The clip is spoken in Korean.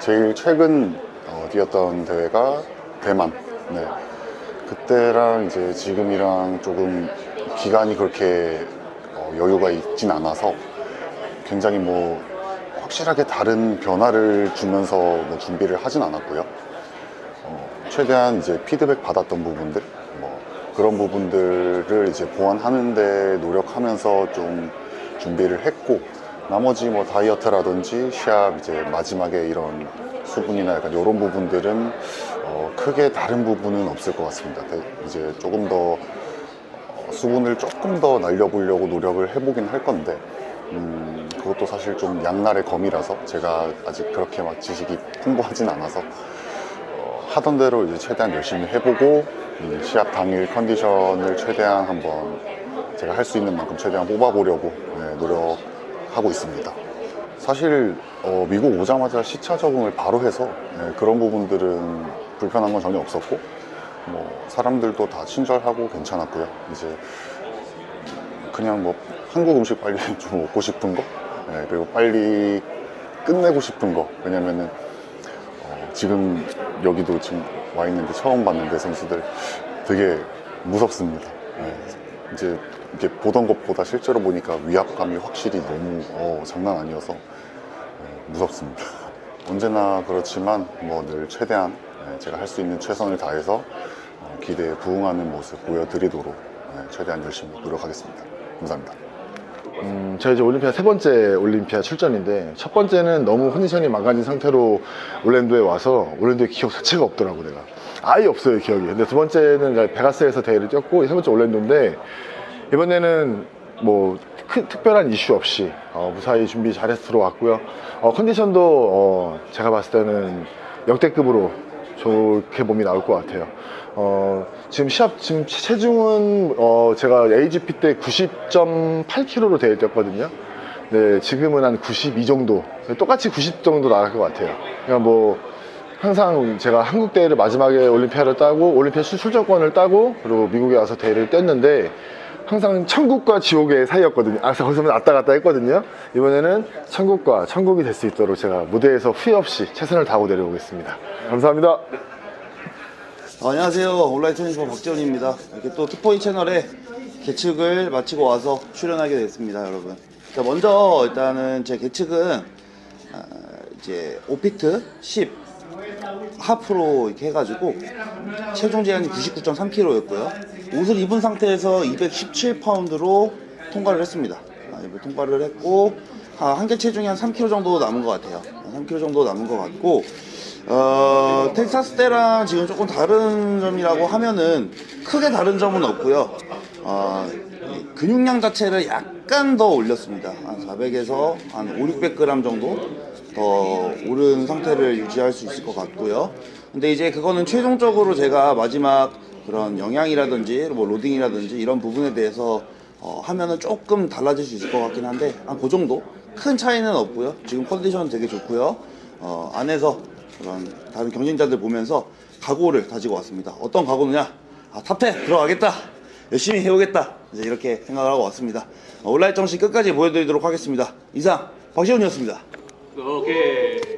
제일 최근 어, 뛰었던 대회가 대만. 네. 그때랑 이제 지금이랑 조금 기간이 그렇게 어, 여유가 있진 않아서 굉장히 뭐 확실하게 다른 변화를 주면서 뭐 준비를 하진 않았고요. 어, 최대한 이제 피드백 받았던 부분들, 뭐 그런 부분들을 이제 보완하는데 노력하면서 좀 준비를 했고, 나머지 뭐 다이어트라든지 시합 이제 마지막에 이런 수분이나 약간 이런 부분들은 어, 크게 다른 부분은 없을 것 같습니다. 대- 이제 조금 더 어, 수분을 조금 더 날려보려고 노력을 해보긴 할 건데, 음, 그것도 사실 좀 양날의 검이라서 제가 아직 그렇게 막 지식이 풍부하진 않아서 어, 하던 대로 이제 최대한 열심히 해보고 이 시합 당일 컨디션을 최대한 한번 제가 할 수 있는 만큼 최대한 뽑아보려고 네, 노력 하고 있습니다. 사실 어, 미국 오자마자 시차 적응을 바로 해서 네, 그런 부분들은 불편한 건 전혀 없었고 뭐 사람들도 다 친절하고 괜찮았고요. 이제 그냥 뭐 한국 음식 빨리 좀 먹고 싶은 거 네, 그리고 빨리 끝내고 싶은 거 왜냐면은 어, 지금 여기도 지금 와 있는데 처음 봤는데 선수들 되게 무섭습니다. 네, 이제 이렇게 보던 것보다 실제로 보니까 위압감이 확실히 너무 어, 장난 아니어서 네, 무섭습니다. 언제나 그렇지만 뭐 늘 최대한 네, 제가 할 수 있는 최선을 다해서 어, 기대에 부응하는 모습 보여드리도록 네, 최대한 열심히 노력하겠습니다. 감사합니다. 음, 제가 이제 올림피아 세 번째 올림피아 출전인데 첫 번째는 너무 컨디션이 망가진 상태로 올랜도에 와서 올랜도의 기억 자체가 없더라고 내가. 아예 없어요 기억이. 근데 두 번째는 베가스에서 대회를 뛰었고 세 번째 올랜도인데 이번에는 뭐큰 특별한 이슈 없이 어, 무사히 준비 잘해서 들어왔고요. 어, 컨디션도 어, 제가 봤을 때는 역대급으로 좋게 몸이 나올 것 같아요. 어, 지금 시합, 지금 체중은, 어, 제가 AGP 때 90.8kg로 대회 뛰었거든요. 네, 지금은 한 92 정도. 똑같이 90 정도 나갈 것 같아요. 그러니까 뭐, 항상 제가 한국 대회를 마지막에 올림피아를 따고, 올림피아 출- 출전권을 따고, 그리고 미국에 와서 대회를 뛰었는데, 항상 천국과 지옥의 사이였거든요. 아, 거기서 왔다 갔다 했거든요. 이번에는 천국과 천국이 될 수 있도록 제가 무대에서 후회 없이 최선을 다하고 내려오겠습니다. 감사합니다. 어, 안녕하세요. 온라인 트레이닝 박재훈입니다. 이렇게 또 투포인 채널에 계측을 마치고 와서 출연하게 됐습니다, 여러분. 자, 먼저 일단은 제 계측은 아, 이제 오피트 10 하프로 이렇게 해가지고 체중 제한이 99.3kg였고요. 옷을 입은 상태에서 217파운드로 통과를 했습니다. 아, 통과를 했고 아, 한계 체중이 한 3kg 정도 남은 것 같아요. 3kg 정도 남은 것 같고 어, 텍사스 때랑 지금 조금 다른 점이라고 하면은 크게 다른 점은 없고요. 어, 이 근육량 자체를 약간 더 올렸습니다. 한 400에서 한 5, 600g 정도 더 오른 상태를 유지할 수 있을 것 같고요. 근데 이제 그거는 최종적으로 제가 마지막 그런 영양이라든지 뭐 로딩이라든지 이런 부분에 대해서 어, 하면은 조금 달라질 수 있을 것 같긴 한데 한 그 정도 큰 차이는 없고요. 지금 컨디션 되게 좋고요. 어, 안에서 그런 다른 경쟁자들 보면서 각오를 다지고 왔습니다. 어떤 각오느냐? 아, 탑10 들어가겠다. 열심히 해오겠다. 이제 이렇게 생각을 하고 왔습니다. 어, 온라인 정식 끝까지 보여드리도록 하겠습니다. 이상 박시훈이었습니다. 오케이.